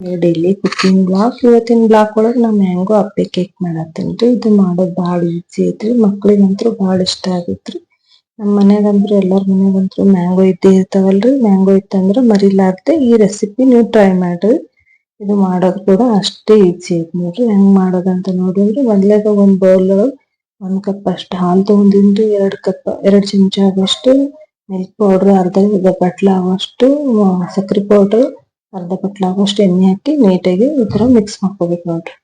Daily cooking blog ಇವತ್ತಿನ blog ಒಳಗ್ ನಾ ಮ್ಯಾಂಗೋ ಅಪ್ಪೆ ಕೇಕ್ ಮಾಡತ್ತೇನ್ರಿ ಇದು ಮಾಡೋದ್ ಬಹಳ ಈಜಿ ಐತ್ರಿ. ಮಕ್ಕಳಿಗಂತೂ ಬಹಳ ಇಷ್ಟ ಆಗೈತ್ರಿ. ನಮ್ಮ ಮನ್ಯಾಗಂತ್ರು, ಎಲ್ಲಾರ ಮನೆಗಂತ್ರು ಮ್ಯಾಂಗೋ ಇದ್ದೇ ಇರ್ತಾವಲ್ರಿ. ಮ್ಯಾಂಗೋ ಇತ್ತಂದ್ರ ಮರಿಲಾರ್ದೆ ಈ ರೆಸಿಪಿ ನೀವು ಟ್ರೈ ಮಾಡ್ರಿ. ಇದು ಮಾಡೋದ್ ಕೂಡ ಅಷ್ಟೇ ಈಜಿ ಐತಿ ನೋಡ್ರಿ. ಹೆಂಗ್ ಮಾಡೋದಂತ ನೋಡ್ರಿ ಮೊದ್ಲೇಗ ಒಂದ್ ಬೌಲ್ ಒಂದ್ ಕಪ್ ಅಷ್ಟು ಹಾಲು ತಗೊಂಡಿನ್ರಿ ಎರಡ್ ಕಪ್ ಎರಡ್ ಚಮಚ ಆಗೋಷ್ಟು ಮಿಲ್ಕ್ ಪೌಡರ್ ಅರ್ಧ ಬಟ್ಲ ಆಗೋಷ್ಟು ಸಕ್ಕರೆ ಪೌಡರ್ ಅರ್ಧ ಬಟ್ಲ ಆಗೋಷ್ಟು ಎಣ್ಣೆ ಹಾಕಿ ನೀಟಾಗಿ ಈ ತರ ಮಿಕ್ಸ್ ಮಾಡ್ಕೋಬೇಕು ನೋಡ್ರಿ.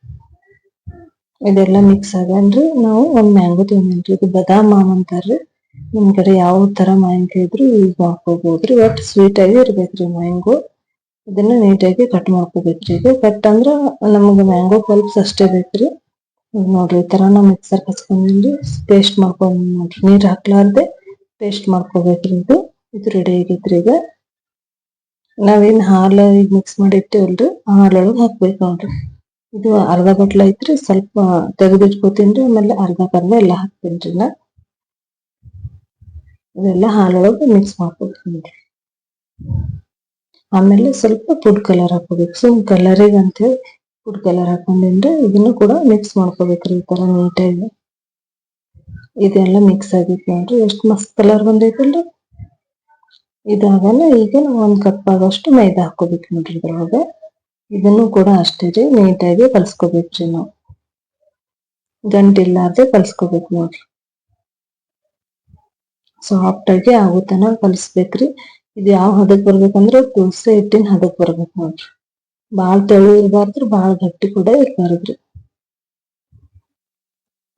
ಇದೆಲ್ಲ ಮಿಕ್ಸ್ ಆಗನ್ರಿ ನಾವು ಒಂದ್ ಮ್ಯಾಂಗೋ ತಗೊಂಡ್ರಿ ಇದು ಬದಾಮ್, ಮಾಮ್ ಅಂತಾರ್ರಿ. ನಿಮ್ ಕಡೆ ಯಾವ ತರ ಮಾವಿನಕಾಯಿ ಇದ್ರು ಯೂಸ್ ಮಾಡ್ಕೋಬಹುದ್ರಿ ಒಟ್ ಸ್ವೀಟ್ ಆಗಿ ಇರ್ಬೇಕ್ರಿ ಮ್ಯಾಂಗೋ ಇದನ್ನ ನೀಟಾಗಿ ಕಟ್ ಮಾಡ್ಕೋಬೇಕ್ರಿ. ಇದು ಕಟ್ ಅಂದ್ರ ನಮಗ ಮ್ಯಾಂಗೋ ಪಲ್ಪ್ಸ್ ಅಷ್ಟೇ ಬೇಕ್ರಿ. ನೋಡ್ರಿ ಈ ತರ ನಾವು ಮಿಕ್ಸರ್ ಹಚ್ಕೊಂಡಿನ್ರಿ ಪೇಸ್ಟ್ ಮಾಡ್ಕೊಂಡ್ ನೋಡ್ರಿ. ನೀರ್ ಹಾಕ್ಲಾರ್ದೆ ಪೇಸ್ಟ್ ಮಾಡ್ಕೋಬೇಕ್ರಿ ಇದು. ಇದು ರೆಡಿ ಆಗೈತ್ರಿ ಈಗ. ನಾವೇನ್ ಹಾಲ ಮಿಕ್ಸ್ ಮಾಡಿ ಇಟ್ಟೇವಲ್ರಿ ಆ ಹಾಲೊಳಗ್ ಹಾಕ್ಬೇಕು ನೋಡ್ರಿ. ಇದು ಅರ್ಧ ಬಟ್ಲ ಐತ್ರಿ, ಸ್ವಲ್ಪ ತೆಗೆದಿಟ್ಕೋತೀನ್ರಿ ಆಮೇಲೆ ಅರ್ಧ ಕರ್ದ ಎಲ್ಲ ಹಾಕ್ತೀನ್ರಿ ನಾ. ಇದೆಲ್ಲ ಹಾಲೊಳಗೆ ಮಿಕ್ಸ್ ಮಾಡ್ಕೊತೀನ್ರಿ ಆಮೇಲೆ ಸ್ವಲ್ಪ ಫುಡ್ ಕಲರ್ ಹಾಕೋಬೇಕು ಸುಮ್ ಕಲರಿಗೆ ಅಂತೇಳಿ ಫುಡ್ ಕಲರ್ ಹಾಕೊಂಡಿನ್ರಿ ಇದನ್ನು ಕೂಡ ಮಿಕ್ಸ್ ಮಾಡ್ಕೋಬೇಕ್ರಿ ಈ ತರ ನೀಟಾಗಿ ಇದೆಲ್ಲ ಮಿಕ್ಸ್ ಆಗೈತೆ ನೋಡ್ರಿ, ಎಷ್ಟ್ ಮಸ್ತ್ ಕಲರ್ ಬಂದೈತಲ್ರಿ. ಇದಾಗಲ್ಲ ಈಗ ನಾವು ಒಂದ್ ಕಪ್ ಆಗೋಷ್ಟು ಮೈದಾ ಹಾಕೋಬೇಕು ನೋಡ್ರಿ ಇದ್ರೊಳಗೆ. ಇದನ್ನು ಕೂಡ ಅಷ್ಟೇ ರೀ, ನೀಟಾಗಿ ಕಲ್ಸ್ಕೋಬೇಕ್ರಿ ನಾವು. ಗಂಟಿಲ್ಲಾರ್ದೆ ಕಲ್ಸ್ಕೋಬೇಕು ನೋಡ್ರಿ. ಸಾಫ್ಟ್ ಆಗಿ ಆಗೋ ತನ ಕಲಿಸ್ಬೇಕ್ರಿ ಇದು ಯಾವ ಹದಕ್ ಬರ್ಬೇಕಂದ್ರೆ ದೋಸೆ ಹಿಟ್ಟಿನ ಹದಕ್ ಬರ್ಬೇಕು ನೋಡ್ರಿ. ಬಾಳ್ ತೆಳು ಇರಬಾರ್ದ್ರಿ, ಬಾಳ ಗಟ್ಟಿ ಕೂಡ ಇರಬಾರ್ದ್ರಿ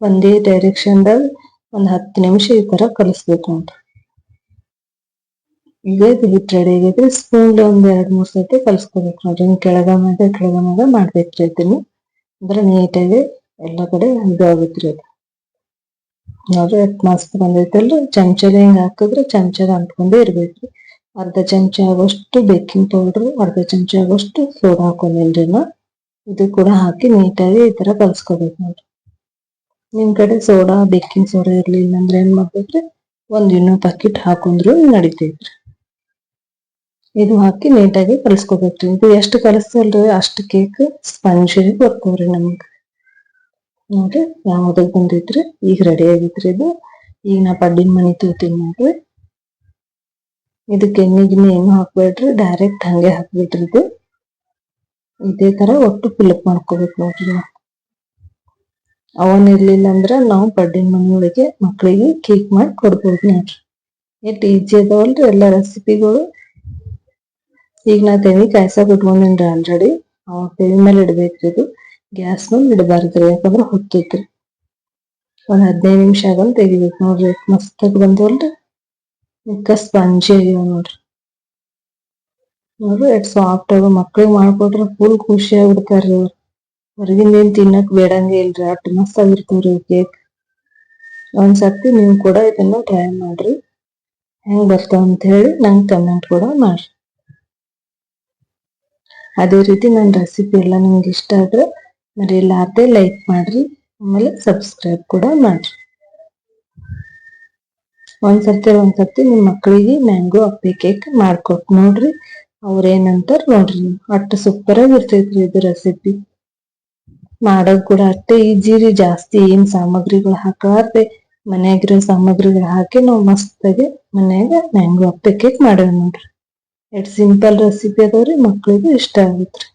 ಒಂದೇ ಡೈರೆಕ್ಷನ್ದಾಗ ಒಂದ್ ಹತ್ತು ನಿಮಿಷ ಈ ತರ ಕಲಿಸ್ಬೇಕು ನೋಡ್ರಿ. ಇದು ಹಿಟ್ ರೆಡಿ ಆಗೈತ್ರಿ ಸ್ಕೂಲ್ ಒಂದ್ ಎರಡ್ ಮೂರ್ ಸತಿ ಕಲ್ಸ್ಕೋಬೇಕು. ನೋಡ್ರಿ ಹಿಂಗ್ ಕೆಳಗ ಮ್ಯಾಗ ಕೆಳಗ ಮ್ಯಾಗ ಮಾಡ್ಬೇಕ್ರಿ ಇದನ್ನ ಅಂದ್ರೆ ನೀಟಾಗಿ ಎಲ್ಲಾ ಕಡೆ ಇದು ಆಗುತ್ರಿ ಅದು. ನೋಡ್ರಿ ಎಷ್ಟ್ ಮಸ್ತ್ ಚಮಚದ ಹಿಂಗ್ ಹಾಕಿದ್ರೆ ಚಮಚದ ಅಂಟ್ಕೊಂಡೇ ಇರ್ಬೇಕ್ರಿ. ಅರ್ಧ ಚಮಚ ಆಗೋಷ್ಟು ಬೇಕಿಂಗ್ ಪೌಡರ್ ಅರ್ಧ ಚಮಚ ಆಗೋಷ್ಟು ಸೋಡಾ ಹಾಕೊಂಡಿಲ್ರಿ ನಾ ಇದು ಕೂಡ ಹಾಕಿ ನೀಟಾಗಿ ಈ ತರ ಕಲ್ಸ್ಕೋಬೇಕು ನೋಡ್ರಿ. ನಿಮ್ ಕಡೆ ಸೋಡಾ ಬೇಕಿಂಗ್ ಸೋಡಾ ಇರ್ಲಿಲ್ಲ ಅಂದ್ರೆ ಏನ್ ಮಾಡ್ಬೇಕ್ರಿ? ಒಂದ್ ಇನ್ನೂ ಪ್ಯಾಕೆಟ್ ಹಾಕೊಂಡ್ರು ನಡಿತೈತ್ರಿ. ಇದು ಹಾಕಿ ನೀಟಾಗಿ ಕಲಿಸ್ಕೋಬೇಕ್ರಿ ಇದು ಎಷ್ಟು ಕಲಿಸ್ತಲ್ರಿ ಅಷ್ಟು ಕೇಕ್ ಸ್ಪಂಜ್ ಬರ್ಕೋರಿ ನಮ್ಗೆ. ನೋಡ್ರಿ ಯಾವ್ದಾಗ ಬಂದೈತ್ರಿ? ಈಗ ರೆಡಿ ಆಗೈತ್ರಿ ಇದು. ಈಗ ನಾ ಪಡ್ಡಿನ ಮನಿ ತೂತೀನಿ ನೋಡ್ರಿ. ಇದಕ್ಕೆ ಎಣ್ಣೆ ಗಿಣ್ಣೆ ಏನು ಹಾಕ್ಬೇಡ್ರಿ ಡೈರೆಕ್ಟ್ ಹಂಗೆ ಹಾಕ್ಬಿಟ್ರಿ ಇದು. ಇದೇ ತರ ಒಟ್ಟು ಫಿಲಪ್ ಮಾಡ್ಕೋಬೇಕು ನೋಡ್ರಿ ನಾವು. ಅವನ್ ಇರ್ಲಿಲ್ಲ ಅಂದ್ರ ನಾವು ಪಡ್ಡಿನ ಮನೆಯೊಳಗೆ ಮಕ್ಕಳಿಗೆ ಕೇಕ್ ಮಾಡಿ ಕೊಡ್ಬೋದು ನೋಡ್ರಿ. ಎಷ್ಟು ಈಜಿ ಅದಾವಲ್ರಿ ಎಲ್ಲಾ ರೆಸಿಪಿಗಳು ಈಗ ನಾ ತೆವಿ ಕಾಯ್ಸಾಕ್ ಇಟ್ಕೊಂಡಿನ್ರಿ ಆಲ್ರೆಡಿ ಅವಾಗ ತೆವಿ ಮೇಲೆ ಇಡ್ಬೇಕ್ರಿ ಇದು. ಗ್ಯಾಸ್ ಮೇಲೆ ಇಡಬಾರ್ದ್ರಿ, ಯಾಕಂದ್ರ ಹೊತ್ತೈತ್ರಿ. ಒಂದ್ ಹದಿನೈದು ನಿಮಿಷ ಆಗಲ್ ತೆಗಿಬೇಕು ನೋಡ್ರಿ. ಮಸ್ತಾಗಿ ಬಂದವಲ್ರಿ. ಇಕ್ಕ ಸ್ಪಂಜಿ ಆಗ್ಯಾವ ನೋಡ್ರಿ. ನೋಡ್ರಿ, ಎಷ್ಟ್ ಸಾಫ್ಟ್ ಆಗ ಮಕ್ಳಿಗೆ ಮಾಡ್ಕೊಟ್ರೆ ಫುಲ್ ಖುಷಿ ಆಗ್ಬಿಡ್ತಾರ್ರಿ ಅವ್ರು. ಹೊರಗಿಂದ ಏನ್ ತಿನ್ನಕ್ ಬೇಡಂಗೆ ಇಲ್ರಿ, ಅಷ್ಟ್ ಮಸ್ತ್ ಆಗಿರ್ತಾವ್ರಿ ಕೇಕ್ ಒಂದ್ಸತಿ ನೀವು ಕೂಡ ಇದನ್ನ ಟ್ರೈ ಮಾಡ್ರಿ. ಹೆಂಗ್ ಬರ್ತಾವ ಅಂತ ಹೇಳಿ ನಂಗೆ ಕಮೆಂಟ್ ಕೂಡ ಮಾಡ್ರಿ. ಅದೇ ರೀತಿ ನನ್ನ ರೆಸಿಪಿ ಎಲ್ಲ ನಿಮ್ಗೆ ಇಷ್ಟ ಆದ್ರೆ ಮರೆಯಲಾರ್ದೆ ಲೈಕ್ ಮಾಡ್ರಿ, ಆಮೇಲೆ ಸಬ್ಸ್ಕ್ರೈಬ್ ಕೂಡ ಮಾಡ್ರಿ. ಒಂದ್ಸರ್ತಿ ಒಂದ್ಸರ್ತಿ ನಿಮ್ಮ ಮಕ್ಕಳಿಗೆ ಮ್ಯಾಂಗೋ ಅಪ್ಪೆ ಕೇಕ್ ಮಾಡ್ಕೊಟ್ ನೋಡ್ರಿ ಅವ್ರೇನಂತಾರ ನೋಡ್ರಿ ಅಷ್ಟು ಸೂಪರ್ ಆಗಿ ಇದು ರೆಸಿಪಿ ಮಾಡೋದ್ ಕೂಡ ಅಷ್ಟೇ ಈಜಿ ರೀ, ಜಾಸ್ತಿ ಏನ್ ಸಾಮಗ್ರಿಗಳು ಹಾಕಲಾರ್ದೆ ಮನ್ಯಾಗಿರೋ ಸಾಮಗ್ರಿಗಳು ಹಾಕಿ ನಾವು ಮಸ್ತಾಗಿ ಮನ್ಯಾಗ ಮ್ಯಾಂಗೋ ಅಪ್ಪೆ ಕೇಕ್ ಮಾಡೇವ್ ನೋಡ್ರಿ. ಎಷ್ಟ್ ಸಿಂಪಲ್ ರೆಸಿಪಿ ಅದಾವ ರೀ ಮಕ್ಳಿಗೂ ಇಷ್ಟ ಆಗುತ್ರಿ